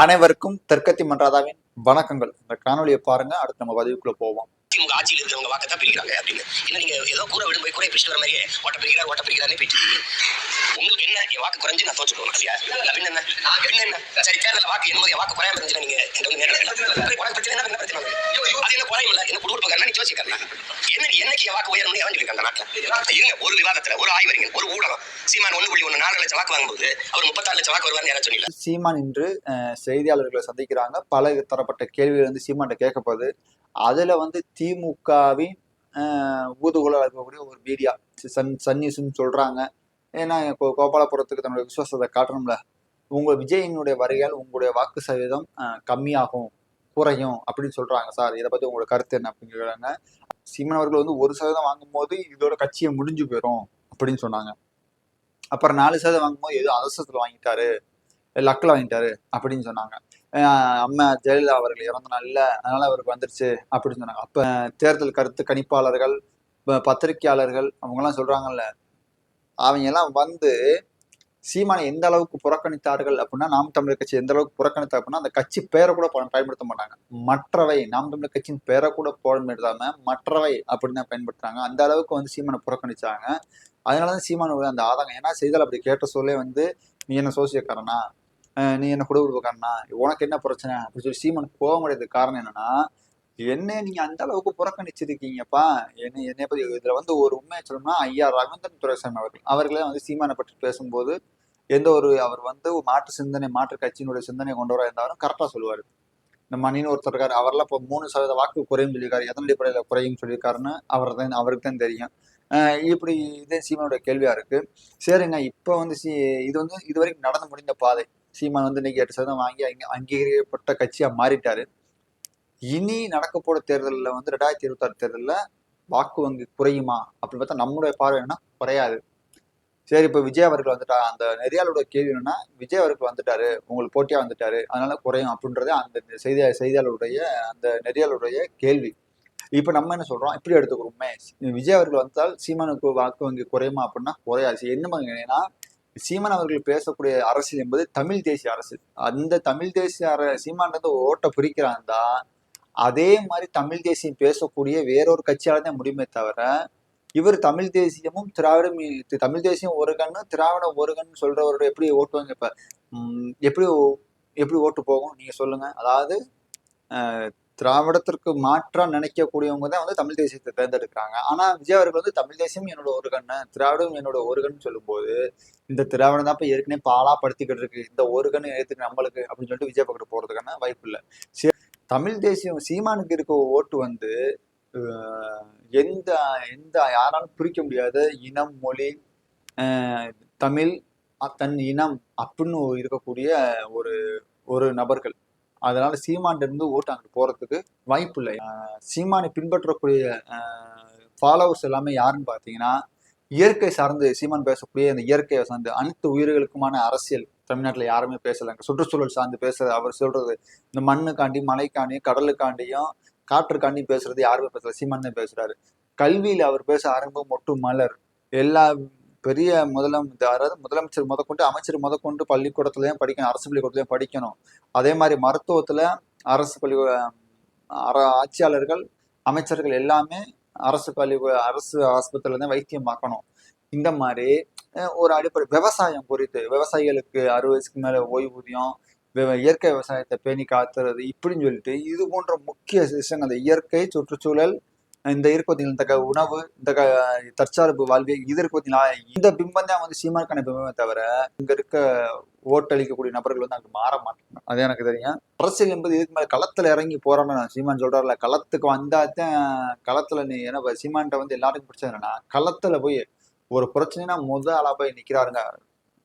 அனைவருக்கும் தெற்கத்தி மன்றாதாவின் வணக்கங்கள். இந்த காணொலியை பாருங்க. அடுத்து நம்ம பதிவுக்குள்ள போவோம். திமுக ஆட்சியில் இருக்கிறவங்க வாக்கத்தான் பிரிக்கிறாங்க அப்படின்னு. என்ன நீங்க ஏதோ கூற விடும் போய் கூட பிடிச்சிட்டு வர மாதிரியே ஓட்ட பிரிக்கிறார் ஓட்ட பிரிக்கிறாரே போயிட்டு உங்களுக்கு என்ன? என் வாக்கு குறைஞ்சு நான் தோச்சு போகணும் இல்லையா அப்படின்னு என்ன? என்ன என்ன? சரி தேர்தல் வாக்கு என்னமோ என் வாக்கு குறையாம இருந்துச்சுன்னா நீங்க. உனக்கு பிரச்சனை என்ன? என்ன பிரச்சனை அது என்ன குறையும் இல்ல? என்ன குடும்பக்காரன் நீ யோசிக்கிறேன் என்ன என்னைக்கு என் வாக்கு உயரணும்னு சொல்லியிருக்காங்க அந்த நாட்டில்? இருங்க ஒரு விவாதத்துல ஒரு ஆய்வறிஞர் ஒரு ஊடகம். சீமான் ஒண்ணு புள்ளி ஒண்ணு நாலு லட்சம் வாக்கு வாங்கும்போது அவர் முப்பத்தாறு லட்சம் வாக்கு வருவார்னு யாரும் சொன்னீங்க சீமான் இன்று செய்தியாளர்களை சந்திக்கிறாங்க. பல தரப்பட்ட கேள்விகள் வந்து சீமான்ட்ட கேட்கப்படுது. அதுல வந்து திமுகவின் ஊதுகுழல் இருக்கக்கூடிய ஒரு மீடியா சன் சன் நியூஸ்னு சொல்றாங்க. ஏன்னா இப்போ கோபாலபுரத்துக்கு தன்னுடைய விசுவாசத்தை காட்டணும்ல உங்க விஜயினுடைய வருகையால் உங்களுடைய வாக்கு சதவீதம் கம்மியாகும் குறையும் அப்படின்னு சொல்றாங்க சார். இதை பத்தி உங்களோட கருத்து என்ன அப்படின்னு கேக்குறாங்க சீமன் அவர்கள் வந்து ஒரு சதவீதம் வாங்கும்போது இதோட கட்சியை முடிஞ்சு போயிடும் அப்படின்னு சொன்னாங்க. அப்புறம் நாலு சதவீதம் வாங்கும்போது ஏதோ அவசரத்தில் வாங்கிட்டாரு லக்கில் வாங்கிட்டாரு அப்படின்னு சொன்னாங்க. அம்மா ஜெயலலிதா அவர்கள் இறந்த நாள்ல அதனால அவருக்கு வந்துருச்சு அப்படின்னு சொன்னாங்க. அப்ப தேர்தல் கருத்து கணிப்பாளர்கள் பத்திரிகையாளர்கள் பத்திரிக்கையாளர்கள் அவங்கெல்லாம் சொல்றாங்கல்ல அவங்க எல்லாம் வந்து சீமானை எந்த அளவுக்கு புறக்கணித்தார்கள் அப்படின்னா நாம் தமிழர் கட்சி எந்த அளவுக்கு புறக்கணித்தார் அப்படின்னா அந்த கட்சி பேரை கூட பயன்படுத்த மாட்டாங்க. மற்றவை நாம் தமிழர் கட்சியின் பேரை கூட பயன்படுத்தாம மற்றவை அப்படின்னு தான் பயன்படுத்துறாங்க. அந்த அளவுக்கு வந்து சீமானை புறக்கணிச்சாங்க. அதனாலதான் சீமானோட அந்த ஆதங்கம் ஏன்னா செய்தால் அப்படி கேட்ட சொல்லே வந்து நீ என்ன சோசியக்காரனா? நீ என்ன குடும்பக்காரனா உனக்கு என்ன பிரச்சனை? அப்படின்னு சொல்லி சீமான் போக முடியாத காரணம் என்னன்னா என்ன நீங்க அந்த அளவுக்கு புறக்கணிச்சிருக்கீங்கப்பா? என்ன என்னை பத்தி இதுல வந்து ஒரு உண்மையை சொல்லணும்னா ஐயா ரவீந்திரன் துரைசாமி அவர்கள். அவர்களே வந்து சீமானை பற்றி பேசும்போது எந்த ஒரு அவர் வந்து மாற்று சிந்தனை மாற்று கட்சியினுடைய சிந்தனை கொண்டவராக இருந்தாலும் கரெக்டா சொல்லுவாரு. இந்த மணின்னு ஒருத்தர் இருக்காரு. அவர்லாம் இப்போ மூணு சதவீத வாக்கு குறையும் சொல்லியிருக்காரு. எதன் அடிப்படையில் குறையும் சொல்லியிருக்காருன்னு அவர் தான் அவருக்கு தான் தெரியும். இப்படி இதே சீமானோட கேள்வியா இருக்கு. சரிங்க இப்போ வந்து சி இது வந்து இது வரைக்கும் நடந்து முடிந்த பாதை. சீமான் வந்து இன்னைக்கு எட்டு சதவீதம் வாங்கி அங்கே அங்கீகரிக்கப்பட்ட கட்சியா மாறிட்டாரு. இனி நடக்க தேர்தலில் வந்து ரெண்டாயிரத்தி இருபத்தாறு தேர்தலில் வாக்கு வங்கி குறையுமா? அப்படின்னு பார்த்தா நம்மளுடைய பார்வை என்னன்னா குறையாது. சரி இப்போ விஜய் அவர்கள் வந்துட்டா அந்த நெறியாளோட கேள்வி என்னன்னா விஜய் அவர்கள் வந்துட்டாரு உங்களுக்கு போட்டியாக வந்துட்டாரு அதனால குறையும் அப்படின்றதே அந்த செய்தி செய்தியாளருடைய அந்த நெறியாளருடைய கேள்வி. இப்போ நம்ம என்ன சொல்கிறோம் இப்படி எடுத்துக்கிறோமே. விஜய் அவர்கள் வந்தால் சீமானுக்கு வாக்கு வங்கி குறையுமா அப்படின்னா குறையாது. என்ன ஏன்னா சீமான் அவர்கள் பேசக்கூடிய அரசியல் என்பது தமிழ் தேசிய அரசு அந்த தமிழ் தேசிய அர சீமான்றது ஓட்டை பிரிக்கிறான்டா அதே மாதிரி தமிழ் தேசியம் பேசக்கூடிய வேறொரு கட்சியால தான் முடியுமே தவிர இவர் தமிழ் தேசியமும் திராவிடம் தமிழ் தேசியம் ஒரு கண்ணு திராவிடம் ஒரு கண்ணு சொல்றவரோட எப்படி ஓட்டுவாங்க இப்ப உம், எப்படி ஓ- எப்படி ஓட்டு போகும் நீங்க சொல்லுங்க. அதாவது திராவிடத்திற்கு மாற்றா நினைக்கக்கூடியவங்க தான் வந்து தமிழ் தேசியத்தை தேர்ந்தெடுக்கிறாங்க. ஆனா விஜய் அவர்கள் வந்து தமிழ் தேசியம் என்னோட ஒரு கண்ணு திராவிடம் என்னோட ஒரு கண்ணு சொல்லும்போது இந்த திராவிடம் தான் இப்ப ஏற்கனவே பாலா படுத்திக்கிட்டு இருக்கு இந்த ஒரு கண்ணு ஏற்றுக்கு நம்மளுக்கு அப்படின்னு சொல்லிட்டு விஜய் பக்கத்து போறதுக்கான வாய்ப்பு இல்லை. சரி, தமிழ் தேசியம் சீமானுக்கு இருக்க ஓட்டு வந்து எந்த எந்த யாராலும் பிரிக்க முடியாத இனம் மொழி தமிழ் தன் இனம் அப்படின்னு இருக்கக்கூடிய ஒரு ஒரு நபர்கள். அதனால சீமான் இருந்து ஓட்டு அங்கிட்டு போறதுக்கு வாய்ப்பு இல்லை. சீமானை பின்பற்றக்கூடிய ஃபாலோவர்ஸ் எல்லாமே யாருன்னு பார்த்தீங்கன்னா இயற்கை சார்ந்து சீமான் பேசக்கூடிய அந்த இயற்கையை சார்ந்து அனைத்து உயிர்களுக்குமான அரசியல் தமிழ்நாட்டில் யாருமே பேசலைங்க சுற்றுச்சூழல் சார்ந்து பேசுறது அவர் சொல்றது இந்த மண்ணுக்காண்டி மலைக்காண்டியும் கடலுக்காண்டியும் காற்றுக்காண்டியும் பேசுறது யாருமே பேசல. சீமான் தான் பேசுறாரு. கல்வியில் அவர் பேச ஆரம்பம் மொட்டு மலர். எல்லா பெரிய முதலம் அதாவது முதலமைச்சர் முதற்கொண்டு அமைச்சர் முதற்கொண்டு பள்ளிக்கூடத்துலையும் படிக்கணும் அரசு பள்ளிக்கூடத்துலயும் படிக்கணும். அதே மாதிரி மருத்துவத்துல அரசு பள்ளி அர ஆட்சியாளர்கள் அமைச்சர்கள் எல்லாமே அரசு பள்ளி அரசு ஆஸ்பத்திரியில தான் வைத்தியம் பார்க்கணும். இந்த மாதிரி ஒரு அடிப்படை விவசாயம் குறித்து விவசாயிகளுக்கு அறுபது வயசுக்கு மேல ஓய்வூதியம் இயற்கை விவசாயத்தை பேணி காத்துறது இப்படின்னு சொல்லிட்டு இது போன்ற முக்கிய விஷயங்கள் அந்த இயற்கை சுற்றுச்சூழல் இந்த இருக்கு பார்த்தீங்களா இந்த க- உணவு இந்த க தற்சார்பு வாழ்வியல் இது இருக்கு இந்த பிம்பம் தான் வந்து சீமானுக்கான பிம்பமே தவிர இங்க இருக்க ஓட்டளிக்கக்கூடிய நபர்கள் வந்து அங்கே மாற மாட்டாங்க. அது எனக்கு தெரியும். அரசியல் என்பது இதுக்கு மேலே களத்தில் இறங்கி போறான்னு சீமான் சொல்றாருல களத்துக்கு வந்தாதான் களத்துல நீ ஏன்னா சீமான்கிட்ட வந்து எல்லாருக்கும் பிடிச்சது என்னன்னா களத்துல போய் ஒரு பிரச்சனைனா முத ஆளா போய் நிக்கிறாருங்க.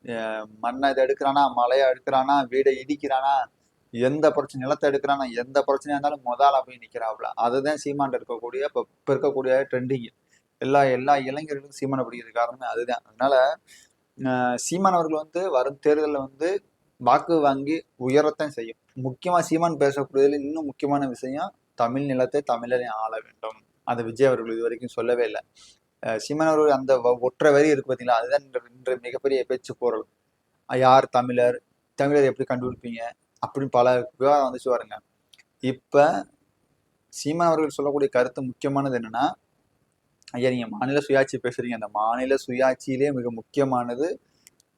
அஹ் மண்ணை இதை எடுக்கிறானா மலையை எடுக்கிறானா வீடை இடிக்கிறானா எந்த பிரச்சனை நிலத்தை எடுக்கிறானா எந்த பிரச்சனையா இருந்தாலும் முத ஆளா போய் நிக்கிறாப்ல அதுதான் சீமான் இருக்கக்கூடிய இப்போ இருக்கக்கூடிய ட்ரெண்டிங் எல்லா எல்லா இளைஞர்களுக்கும் சீமானை பிடிக்கிறது காரணமே அதுதான். அதனால சீமான் அவர்கள் வந்து வரும் தேர்தலில் வந்து வாக்கு வாங்கி உயரத்தான் செய்யும். முக்கியமா சீமான் பேசக்கூடியதுல இன்னும் முக்கியமான விஷயம் தமிழ் நிலத்தை தமிழரை ஆள வேண்டும். அதை விஜய் அவர்கள் இது வரைக்கும் சொல்லவே இல்லை. அஹ் அவர்கள் அந்த வ- ஒற்றை வரி இருக்கு பார்த்தீங்களா அதுதான் இன்று மிகப்பெரிய பேச்சு பொருள் யார் தமிழர் தமிழர் எப்படி கண்டுபிடிப்பீங்க? அப்படின்னு பல விவாதம் வந்துச்சு பாருங்க. இப்ப சீமான் அவர்கள் சொல்லக்கூடிய கருத்து முக்கியமானது என்னன்னா ஐயா நீங்க மாநில சுயாட்சி பேசுறீங்க. அந்த மாநில சுயாட்சியிலே மிக முக்கியமானது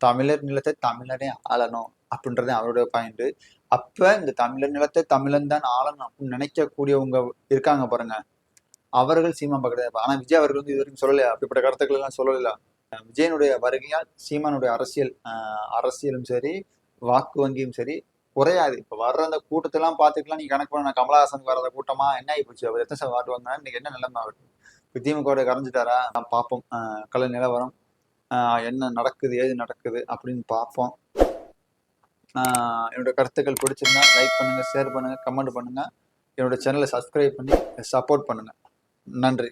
தமிழர் நிலத்தை தமிழரே ஆளணும் அப்படின்றது அவருடைய பாயிண்ட் அப்ப இந்த தமிழர் நிலத்தை தமிழன் தான் ஆளணும் அப்படின்னு நினைக்கக்கூடியவங்க இருக்காங்க பாருங்க. அவர்கள் சீமான் பக்கத்துல ஆனா விஜய் அவர்கள் வந்து இது வரைக்கும் சொல்லலையா அப்படிப்பட்ட கருத்துக்கள் எல்லாம் சொல்லல விஜயனுடைய வருகையால் சீமானுடைய அரசியல் அரசியலும் சரி வாக்கு வங்கியும் சரி குறையாது. இப்ப வர்ற அந்த கூட்டத்தெல்லாம் பார்த்துக்கலாம். நீ கணக்கு பண்ண கமலஹாசனுக்கு வர்ற கூட்டமா என்ன ஆகி போச்சு? அவர் எத்தனை சார் வாட்டு வாங்கினா இன்னைக்கு என்ன நிலைமை ஆகட்டும்? இப்போ திமுக கரைஞ்சிட்டாரா? பார்ப்போம். கலை நிலவரம். என்ன நடக்குது? ஏது நடக்குது? அப்படின்னு பார்ப்போம். என்னோட கருத்துக்கள் பிடிச்சிருந்தா லைக் பண்ணுங்க ஷேர் பண்ணுங்க கமெண்ட் பண்ணுங்க. என்னோட சேனலை சப்ஸ்கிரைப் பண்ணி சப்போர்ட் பண்ணுங்க. நன்றி.